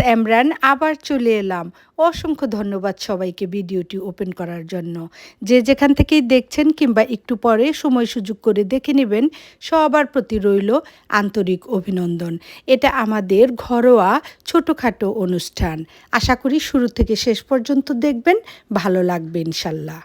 এমরান আবার চলে এলাম। অসংখ্য ধন্যবাদ সবাইকে ভিডিওটি ওপেন করার জন্য। যে যেখান থেকেই দেখছেন কিংবা একটু পরে সময় সুযোগ করে দেখে নেবেন, সবার প্রতি রইল আন্তরিক অভিনন্দন। এটা আমাদের ঘরোয়া ছোটোখাটো অনুষ্ঠান। আশা করি শুরু থেকে শেষ পর্যন্ত দেখবেন, ভালো লাগবে ইনশাল্লাহ।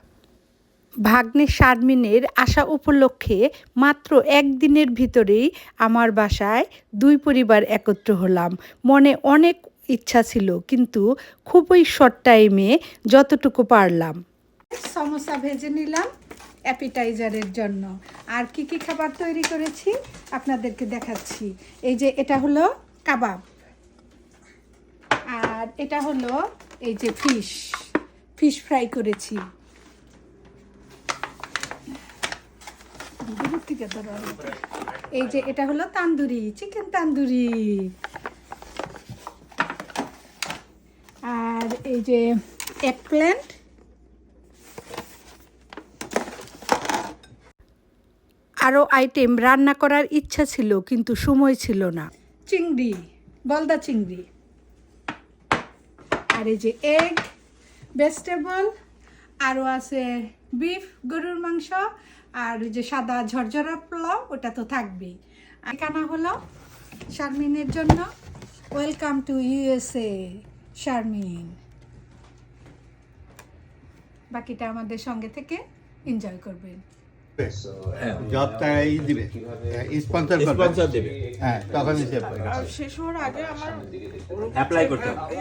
ভাগ্নে শারমিনের আসা উপলক্ষে মাত্র একদিনের ভিতরেই আমার বাসায় দুই পরিবার একত্র হলাম। মনে অনেক ইচ্ছা ছিল, কিন্তু খুবই শর্ট টাইমে যতটুকু পারলাম। সমোসা ভেজে নিলাম অ্যাপিটাইজারের জন্য। আর কি কি খাবার তৈরি করেছি আপনাদেরকে দেখাচ্ছি। এই যে এটা হলো কাবাব। আর এটা হলো এই যে ফিশ ফিশ ফ্রাই করেছি। এই যে এটা হলো তান্দুরি চিকেন তান্দুরি আর এই যে এক প্ল্যান্ট আরও আইটেম রান্না করার ইচ্ছা ছিল কিন্তু সময় ছিল না। চিংড়ি বলদা চিংড়ি। আর এই যে এগ ভেজিটেবল আরও আছে বিফ গরুর মাংস আর যে সাদা ঝরঝরা পোলাও ওটা তো থাকবেই। আর কানা হলো শারমিনের জন্য। Welcome to USA Sharmin. বাকিটা আমাদের সঙ্গে থেকে এনজয় করবেন দিবে। স্পন্সর করবে। স্পন্সর দেবে। হ্যাঁ তখন করে আর শেষ হওয়ার আগে আমার অ্যাপ্লাই করতে হবে।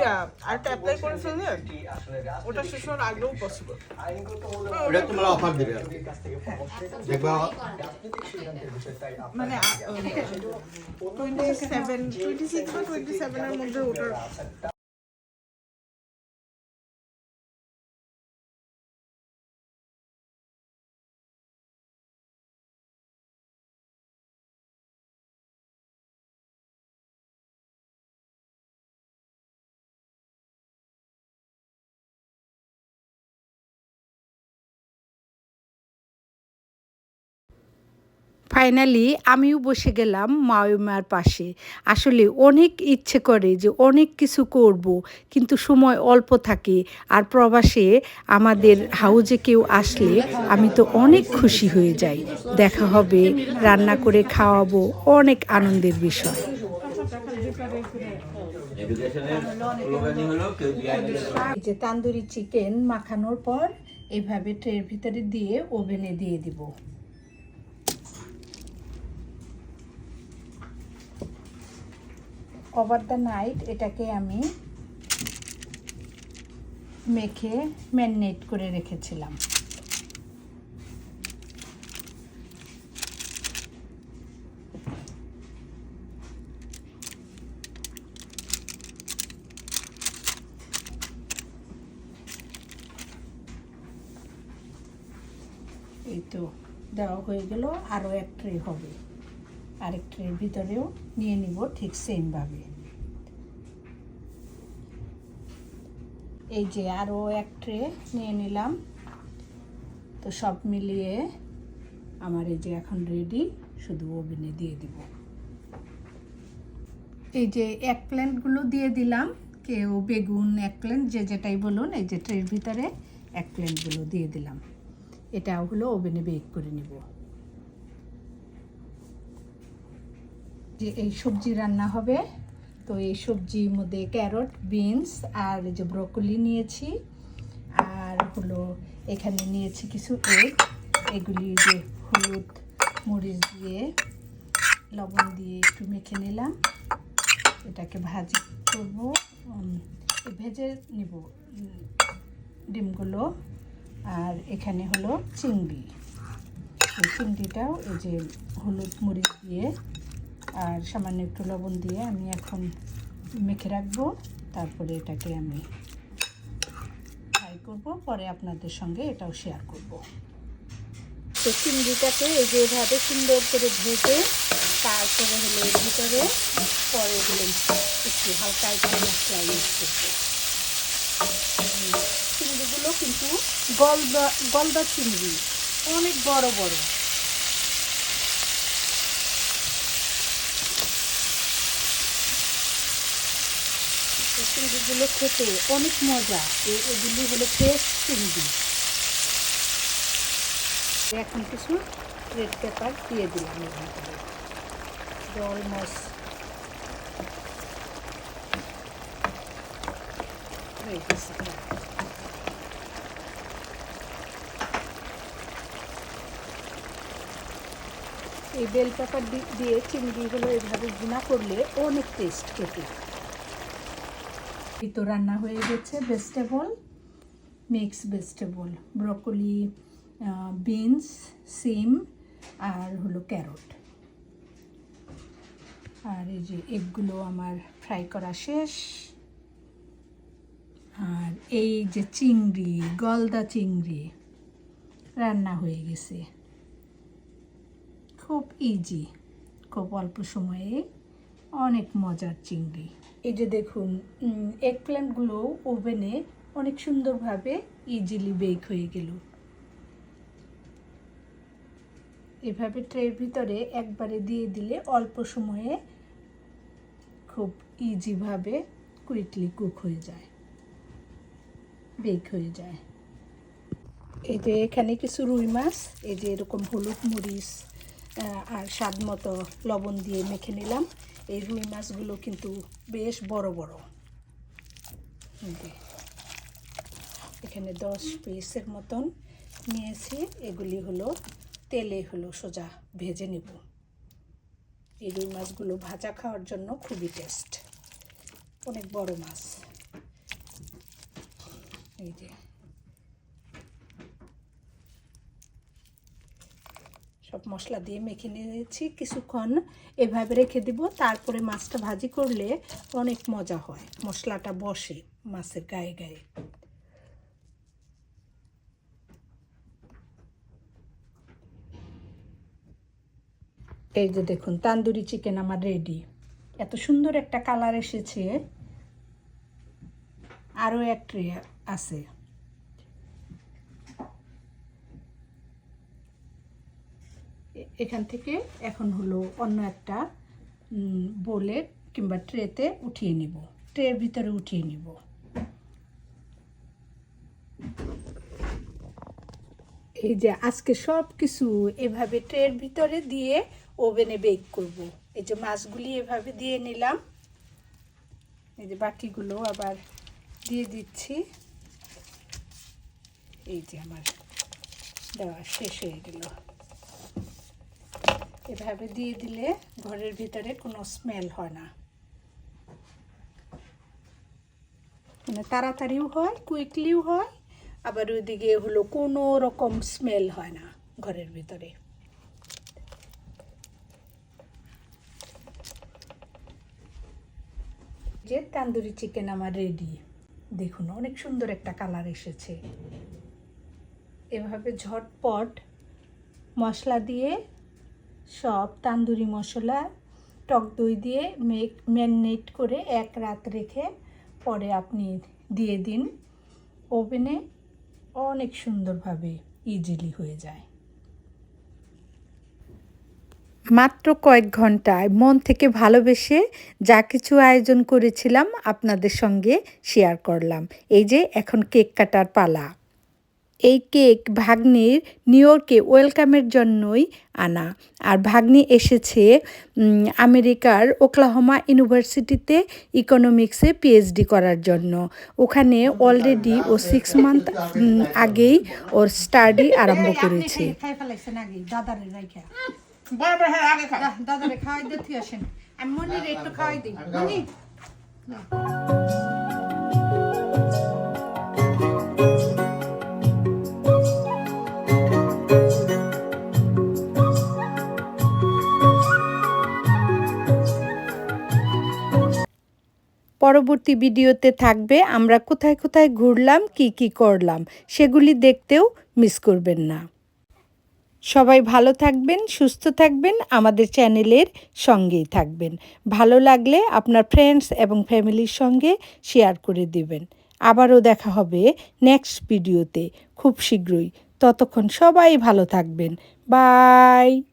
অ্যাপ্লাই করে ফেললে ওটা শেষ হওয়ার আগেও পসিবল ওটা তোমরা অফার দিবে দেখবা মানে টোয়েন্টি সেভেন টোয়েন্টি সিক্স বা টোয়েন্টি সেভেনের মধ্যে ওটার ফাইনালি আমিও বসে গেলাম মায়ের পাশে। আসলে অনেক ইচ্ছে করে যে অনেক কিছু করব, কিন্তু সময় অল্প থাকে। আর প্রবাসে আমাদের হাউজে কেউ আসলে আমি তো অনেক খুশি হয়ে যাই। দেখা হবে, রান্না করে খাওয়াবো, অনেক আনন্দের বিষয়। যে তান্দুরি চিকেন মাখানোর পর এভাবে ট্রের ভিতরে দিয়ে ওভেনে দিয়ে দিব। ওভার দ্য নাইট এটাকে আমি মেখে ম্যারিনেট করে রেখেছিলাম। এই তো দেওয়া হয়ে গেল, আরও এক ট্রে হবে। আরেক ট্রের ভিতরেও নিয়ে নিব ঠিক সেমভাবে এই যে আরও এক ট্রে নিয়ে নিলাম। তো সব মিলিয়ে আমার এই যে এখন রেডি শুধু ওভেনে দিয়ে দিব। এই যে এক প্ল্যান্টগুলো দিয়ে দিলাম, কেউ বেগুন এক প্ল্যান্ট যে যেটাই বলুন, এই যে ট্রের ভিতরে এক প্ল্যান্টগুলো দিয়ে দিলাম। এটা হলো ওভেনে বেক করে নেব। যে এই সবজি রান্না হবে, তো এই সবজির মধ্যে ক্যারট, বিনস আর এই যে ব্রকলি নিয়েছি। আর হলো এখানে নিয়েছি কিছু এগ। এগুলি যে হলুদ মরিচ দিয়ে, লবণ দিয়ে একটু মেখে নিলাম। এটাকে ভাজি করব। ভেজে নিব ডিমগুলো। আর এখানে হলো চিংড়ি। চিংড়িটাও এই যে হলুদ মরিচ দিয়ে আর সামান্য একটু লবণ দিয়ে আমি এখন মেখে রাখব। তারপরে এটাকে আমি ফ্রাই করব। পরে আপনাদের সঙ্গে এটাও শেয়ার করব। তো চিংড়িটাকে এই যে এভাবে সুন্দর করে ভেজে তারপরে হলো এর ভিতরে, পরে এগুলো একটু হালকা একটু মশলা ইউজ করব। চিংড়িগুলো কিন্তু গলদা গলদা চিংড়ি, অনেক বড় বড়। চিংড়িগুলো খেতে অনেক মজা। এই- এগুলি হলো ফ্রেশ চিংড়ি। এখন কিছু রেড পেপার দিয়ে দিলাম এর ভিতরে অলমোস্ট এই বেল পেপার দিয়ে চিংড়িগুলো এভাবে ভুনা করলে অনেক টেস্ট খেতে। তো রান্না হয়ে গেছে vegetable mix vegetable broccoli beans সিম আর হলো ক্যারট আর এই যে এগগুলো আমার ফ্রাই করা শেষ। আর এই যে চিংড়ি, গলদা চিংড়ি, রান্না হয়ে গেছে। খুব ইজি খুব অল্প সময়ে অনেক মজার চিংড়ি। এই যে দেখুন এগ প্ল্যান্টগুলো ওভেনে অনেক সুন্দরভাবে ইজিলি বেক হয়ে গেল। এভাবে ট্রের ভিতরে একবারে দিয়ে দিলে অল্প সময়ে খুব ইজিভাবে কুইকলি কুক হয়ে যায় বেক হয়ে যায়। এই যে এখানে কিছু রুই মাছ, এই যে এরকম হলুদ মরিচ আর স্বাদ মতো লবণ দিয়ে মেখে নিলাম। এই রুই মাছগুলো কিন্তু বেশ বড় বড়। এখানে দশ পিসের মতন নিয়েছি। এগুলি হলো তেলে হলো সোজা ভেজে নেব। এই রুই মাছগুলো ভাজা খাওয়ার জন্য খুবই টেস্ট। অনেক বড় মাছ। এই যে। সব মশলা দিয়ে মেখে নিয়েছি কিছুক্ষণ। এভাবে রেখে দিব। তারপরে মাছটা ভাজি করলে অনেক মজা হয়। মশলাটা বসে মাছের গায়ে গায়ে। এই যে দেখুন, তান্দুরি চিকেন আমার রেডি এত সুন্দর একটা কালার এসেছে। আরও এক ট্রে আছে। এখান থেকে এখন হলো অন্য একটা বোলে কিংবা ট্রেতে উঠিয়ে নিব। ট্রের ভিতরে উঠিয়ে নিব। এই যে আজকে সব কিছু এভাবে ট্রের ভিতরে দিয়ে ওভেনে বেক করব। এই যে মাছগুলি এভাবে দিয়ে নিলাম। এই যে বাকিগুলো আবার দিয়ে দিচ্ছি। এই যে আমার দেওয়া শেষ হয়ে গেল। এভাবে দিয়ে দিলে ঘরের ভিতরে কোনো স্মেল হয় না। মানে তাড়াতাড়িও হয় কুইকলিও হয়, আবার ওইদিকে হলো কোনো রকম স্মেল হয় না ঘরের ভিতরে। যে তান্দুরি চিকেন আমার রেডি দেখুন, অনেক সুন্দর একটা কালার এসেছে। এভাবে ঝটপট মশলা দিয়ে সব তান্দুরি মশলা, টক দই দিয়ে মেক ম্যারিনেট করে এক রাত রেখে পরে আপনি দিয়ে দিন। ওভেনে অনেক সুন্দরভাবে ইজিলি হয়ে যায়। মাত্র কয়েক ঘন্টায় মন থেকে ভালোবেসে যা কিছু আয়োজন করেছিলাম আপনাদের সঙ্গে শেয়ার করলাম। এই যে এখন কেক কাটার পালা। এই কেক ভাগ্নির নিউ ইয়র্কে ওয়েলকামের জন্যই আনা। আর ভাগ্নি এসেছে আমেরিকার ওকলাহোমা ইউনিভার্সিটিতে ইকোনমিক্সে পিএইচডি করার জন্য। ওখানে অলরেডি ও সিক্স মান্থ আগেই ওর স্টাডি আরম্ভ করেছে। হ্যাঁ খাওয়াই আসেন। আমি মনিরে একটু খাওয়াই দিই। পরবর্তী ভিডিওতে থাকবে, আমরা কোথায় কোথায় ঘুরলাম, কি কি করলাম, সেগুলি দেখতেও মিস করবেন না। সবাই ভালো থাকবেন, সুস্থ থাকবেন, আমাদের চ্যানেলের সঙ্গেই থাকবেন। ভালো লাগলে আপনার ফ্রেন্ডস এবং ফ্যামিলির সঙ্গে শেয়ার করে দিবেন। আবারও দেখা হবে নেক্সট ভিডিওতে খুব শীঘ্রই। ততক্ষণ সবাই ভালো থাকবেন। বাই